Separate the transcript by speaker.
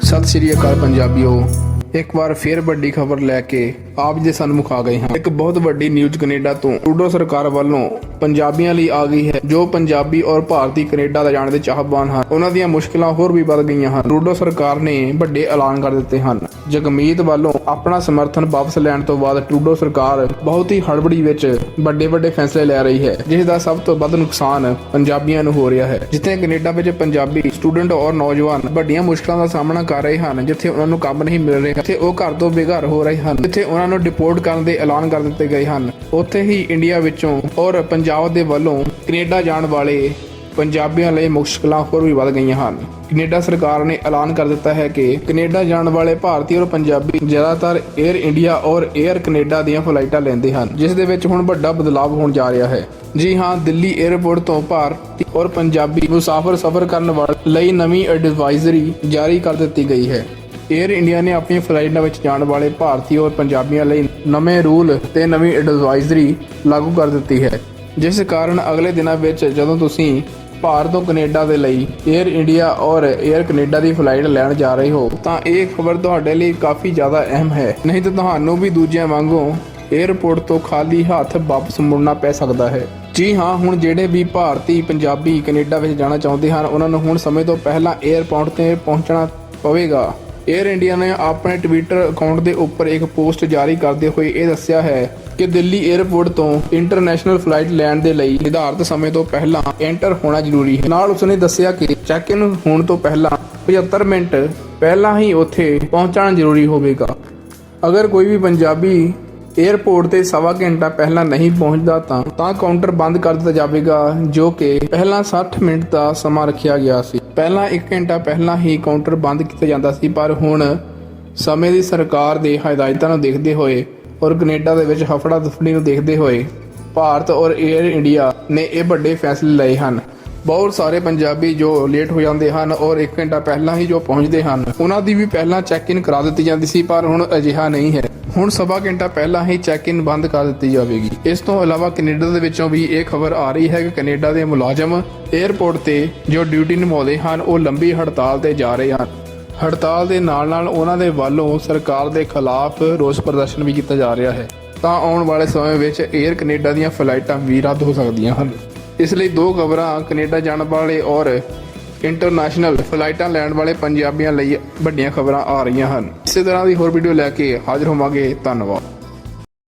Speaker 1: ਸਤਿ ਸ਼੍ਰੀ ਅਕਾਲ ਪੰਜਾਬੀਓ। ਇੱਕ ਵਾਰ ਫੇਰ ਵੱਡੀ ਖਬਰ ਲੈ ਕੇ ਆਪ ਜੀ ਦੇ ਸਨਮੁਖ ਆ ਗਏ ਹਾਂ। ਇੱਕ ਬਹੁਤ ਵੱਡੀ ਨਿਊਜ਼ ਕੈਨੇਡਾ ਤੋਂ, ਟਰੂਡੋ ਸਰਕਾਰ ਵੱਲੋਂ ਪੰਜਾਬੀਆਂ ਲਈ ਆ ਗਈ ਹੈ, ਜੋ ਪੰਜਾਬੀ ਔਰ ਭਾਰਤੀ ਕੈਨੇਡਾ ਦਾ ਜਾਣ ਦੇ ਚਾਹਵਾਨ ਹਨ। ਉਹਨਾਂ ਦੀਆਂ ਮੁਸ਼ਕਲਾਂ ਹੋਰ ਵੀ ਵੱਧ ਗਈਆਂ ਹਨ। ਟਰੂਡੋ ਸਰਕਾਰ ਨੇ ਵੱਡੇ ਐਲਾਨ ਕਰ ਦਿੱਤੇ ਹਨ। ਜਗਮੀਤ ਵੱਲੋਂ ਆਪਣਾ ਸਮਰਥਨ ਵਾਪਸ ਲੈਣ ਤੋਂ ਬਾਅਦ ਟਰੂਡੋ ਸਰਕਾਰ ਬਹੁਤ ਹੀ ਹੜਬੜੀ ਵਿੱਚ ਵੱਡੇ ਵੱਡੇ ਫੈਸਲੇ ਲੈ ਰਹੀ ਹੈ, ਜਿਸ ਦਾ ਸਭ ਤੋਂ ਵੱਧ ਨੁਕਸਾਨ ਪੰਜਾਬੀਆਂ ਨੂੰ ਹੋ ਰਿਹਾ ਹੈ। ਜਿੱਥੇ ਕੈਨੇਡਾ ਵਿੱਚ ਪੰਜਾਬੀ ਸਟੂਡੈਂਟ ਔਰ ਨੌਜਵਾਨ ਵੱਡੀਆਂ ਮੁਸ਼ਕਲਾਂ ਦਾ ਸਾਹਮਣਾ ਕਰ ਰਹੇ ਹਨ, ਜਿੱਥੇ ਉਹਨਾਂ ਨੂੰ ਕੰਮ ਨਹੀਂ ਮਿਲ ਰਿਹਾ, ਜਿੱਥੇ ਉਹ ਘਰ ਤੋਂ ਬੇਘਰ ਹੋ ਰਹੇ ਹਨ, ਜਿੱਥੇ ਉਹਨਾਂ ਨੂੰ ਡਿਪੋਰਟ ਕਰਨ ਦੇ ਐਲਾਨ ਕਰ ਦਿੱਤੇ ਗਏ ਹਨ। ਉੱਥੇ ਹੀ ਇੰਡੀਆ ਵਿੱਚੋਂ ਔਰ ਪੰਜਾਬ ਪੰਜਾਬ ਦੇ ਵੱਲੋਂ ਕੈਨੇਡਾ ਜਾਣ ਵਾਲੇ ਪੰਜਾਬੀਆਂ ਲਈ ਮੁਸ਼ਕਲਾਂ ਹੋਰ ਵੀ ਵੱਧ ਗਈਆਂ ਹਨ। ਕੈਨੇਡਾ ਸਰਕਾਰ ਨੇ ਐਲਾਨ ਕਰ ਦਿੱਤਾ ਹੈ ਕਿ ਕੈਨੇਡਾ ਜਾਣ ਵਾਲੇ ਭਾਰਤੀ ਔਰ ਪੰਜਾਬੀ ਜ਼ਿਆਦਾਤਰ 에ਅਰ ਇੰਡੀਆ ਔਰ 에ਅਰ ਕੈਨੇਡਾ ਦੀਆਂ ਫਲਾਈਟਾਂ ਲੈਂਦੇ ਹਨ, ਜਿਸ ਦੇ ਵਿੱਚ ਹੁਣ ਵੱਡਾ ਬਦਲਾਅ ਹੋਣ ਜਾ ਰਿਹਾ ਹੈ। ਜੀ ਹਾਂ, ਦਿੱਲੀ 에ਅਰਪੋਰਟ ਤੋਂ ਭਾਰਤੀ ਔਰ ਪੰਜਾਬੀ ਮੁਸਾਫਰ ਸਫ਼ਰ ਕਰਨ ਵਾਲੇ, ਲਈ ਨਵੀਂ ਐਡਵਾਈਜ਼ਰੀ ਜਾਰੀ ਕਰ ਦਿੱਤੀ ਗਈ ਹੈ। 에ਅਰ ਇੰਡੀਆ ਨੇ ਆਪਣੀਆਂ ਫਲਾਈਟਾਂ ਵਿੱਚ ਜਾਣ ਵਾਲੇ ਭਾਰਤੀ ਔਰ ਪੰਜਾਬੀਆਂ ਲਈ ਨਵੇਂ ਰੂਲ ਤੇ ਨਵੀਂ ਐਡਵਾਈਜ਼ਰੀ ਲਾਗੂ ਕਰ ਦਿੱਤੀ ਹੈ। ਜਿਸ ਕਾਰਨ ਅਗਲੇ ਦਿਨਾਂ ਵਿੱਚ ਜਦੋਂ ਤੁਸੀਂ ਭਾਰਤ ਤੋਂ ਕੈਨੇਡਾ ਦੇ ਲਈ 에ਅਰ ਇੰਡੀਆ ਔਰ 에ਅਰ ਕੈਨੇਡਾ ਦੀ ਫਲਾਈਟ ਲੈਣ ਜਾ ਰਹੇ ਹੋ, ਤਾਂ ਇਹ ਖਬਰ ਤੁਹਾਡੇ ਲਈ ਕਾਫੀ ਜ਼ਿਆਦਾ ਅਹਿਮ ਹੈ। ਨਹੀਂ ਤਾਂ ਤੁਹਾਨੂੰ ਵੀ ਦੂਜਿਆਂ ਵਾਂਗੂ 에ਅਰਪੋਰਟ ਤੋਂ ਖਾਲੀ ਹੱਥ ਵਾਪਸ ਮੁੜਨਾ ਪੈ ਸਕਦਾ ਹੈ। ਜੀ ਹਾਂ, ਹੁਣ ਜਿਹੜੇ ਵੀ ਭਾਰਤੀ ਪੰਜਾਬੀ ਕੈਨੇਡਾ ਵਿੱਚ ਜਾਣਾ ਚਾਹੁੰਦੇ ਹਨ, ਉਹਨਾਂ ਨੂੰ ਹੁਣ ਸਮੇਂ ਤੋਂ ਪਹਿਲਾਂ 에ਅਰਪੋਰਟ ਤੇ ਪਹੁੰਚਣਾ ਪਵੇਗਾ। 에ਅਰ ਇੰਡੀਆ ਨੇ ਆਪਣੇ ਟਵਿੱਟਰ ਅਕਾਊਂਟ ਦੇ ਉੱਪਰ ਇੱਕ ਪੋਸਟ ਜਾਰੀ ਕਰਦੇ ਹੋਏ ਇਹ ਦੱਸਿਆ ਹੈ ਕਿ ਦਿੱਲੀ 에ਅਰਪੋਰਟ ਤੋਂ ਇੰਟਰਨੈਸ਼ਨਲ ਫਲਾਈਟ ਲੈਣ ਦੇ ਲਈ ਨਿਰਧਾਰਤ ਸਮੇਂ ਤੋਂ ਪਹਿਲਾਂ ਐਂਟਰ ਹੋਣਾ ਜ਼ਰੂਰੀ ਹੈ। ਨਾਲ ਉਸਨੇ ਦੱਸਿਆ ਕਿ ਚੈੱਕ ਇਨ ਹੋਣ ਤੋਂ ਪਹਿਲਾਂ 75 ਮਿੰਟ ਪਹਿਲਾਂ ਹੀ ਉੱਥੇ ਪਹੁੰਚਣਾ ਜ਼ਰੂਰੀ ਹੋਵੇਗਾ। ਅਗਰ ਕੋਈ ਵੀ ਪੰਜਾਬੀ 에ਅਰਪੋਰਟ ਤੇ ਸਵਾ ਘੰਟਾ ਪਹਿਲਾਂ ਨਹੀਂ ਪਹੁੰਚਦਾ ਤਾਂ ਤਾਂ ਕਾਊਂਟਰ ਬੰਦ ਕਰ ਦਿੱਤਾ ਜਾਵੇਗਾ, ਜੋ ਕਿ ਪਹਿਲਾਂ 60 ਮਿੰਟ ਦਾ ਸਮਾਂ ਰੱਖਿਆ ਗਿਆ ਸੀ। ਪਹਿਲਾਂ 1 ਘੰਟਾ ਪਹਿਲਾਂ ਹੀ ਕਾਊਂਟਰ ਬੰਦ ਕੀਤਾ ਜਾਂਦਾ ਸੀ, ਪਰ ਹੁਣ ਸਮੇਂ ਦੀ ਸਰਕਾਰ ਦੇ ਹਦਾਇਤਾਂ ਨੂੰ ਦੇਖਦੇ ਹੋਏ ਔਰ ਕੈਨੇਡਾ ਦੇ ਵਿੱਚ ਹਫੜਾ ਦਫੜੀ ਨੂੰ ਦੇਖਦੇ ਹੋਏ ਭਾਰਤ ਔਰ 에ਅਰ ਇੰਡੀਆ ਨੇ ਇਹ ਵੱਡੇ ਫੈਸਲੇ ਲਏ ਹਨ। ਬਹੁਤ ਸਾਰੇ ਪੰਜਾਬੀ ਜੋ ਲੇਟ ਹੋ ਜਾਂਦੇ ਹਨ ਔਰ 1 ਘੰਟਾ ਪਹਿਲਾਂ ਹੀ ਜੋ ਪਹੁੰਚਦੇ ਹਨ, ਉਹਨਾਂ ਦੀ ਵੀ ਪਹਿਲਾਂ ਚੈੱਕ ਇਨ ਕਰਾ ਦਿੱਤੀ ਜਾਂਦੀ ਸੀ, ਪਰ ਹੁਣ ਅਜਿਹਾ ਨਹੀਂ ਹੈ। ਹੁਣ ਸਵਾ ਘੰਟਾ ਪਹਿਲਾਂ ਹੀ ਚੈੱਕ ਇਨ ਬੰਦ ਕਰ ਦਿੱਤੀ ਜਾਵੇਗੀ। ਇਸ ਤੋਂ ਇਲਾਵਾ ਕੈਨੇਡਾ ਦੇ ਵਿੱਚੋਂ ਵੀ ਇਹ ਖਬਰ ਆ ਰਹੀ ਹੈ ਕਿ ਕੈਨੇਡਾ ਦੇ ਮੁਲਾਜ਼ਮ 에ਅਰਪੋਰਟ ਤੇ ਜੋ ਡਿਊਟੀ ਨਿਭਾਉਂਦੇ ਹਨ, ਉਹ ਲੰਬੀ ਹੜਤਾਲ ਤੇ ਜਾ ਰਹੇ ਹਨ। ਹੜਤਾਲ ਦੇ ਨਾਲ ਨਾਲ ਉਹਨਾਂ ਦੇ ਵੱਲੋਂ ਸਰਕਾਰ ਦੇ ਖਿਲਾਫ ਰੋਸ ਪ੍ਰਦਰਸ਼ਨ ਵੀ ਕੀਤਾ ਜਾ ਰਿਹਾ ਹੈ। ਤਾਂ ਆਉਣ ਵਾਲੇ ਸਮੇਂ ਵਿੱਚ 에ਅਰ ਕੈਨੇਡਾ ਦੀਆਂ ਫਲਾਈਟਾਂ ਵੀ ਰੱਦ ਹੋ ਸਕਦੀਆਂ ਹਨ। ਇਸ ਲਈ ਦੋ ਖਬਰਾਂ ਕੈਨੇਡਾ ਜਾਣ ਵਾਲੇ ਔਰ ਇੰਟਰਨੈਸ਼ਨਲ ਫਲਾਈਟਾਂ ਲੈਣ ਵਾਲੇ ਪੰਜਾਬੀਆਂ ਲਈ ਵੱਡੀਆਂ ਖਬਰਾਂ ਆ ਰਹੀਆਂ ਹਨ। ਇਸੇ ਤਰ੍ਹਾਂ ਦੀ ਹੋਰ ਵੀਡੀਓ ਲੈ ਕੇ ਹਾਜ਼ਰ ਹੋਵਾਂਗੇ। ਧੰਨਵਾਦ।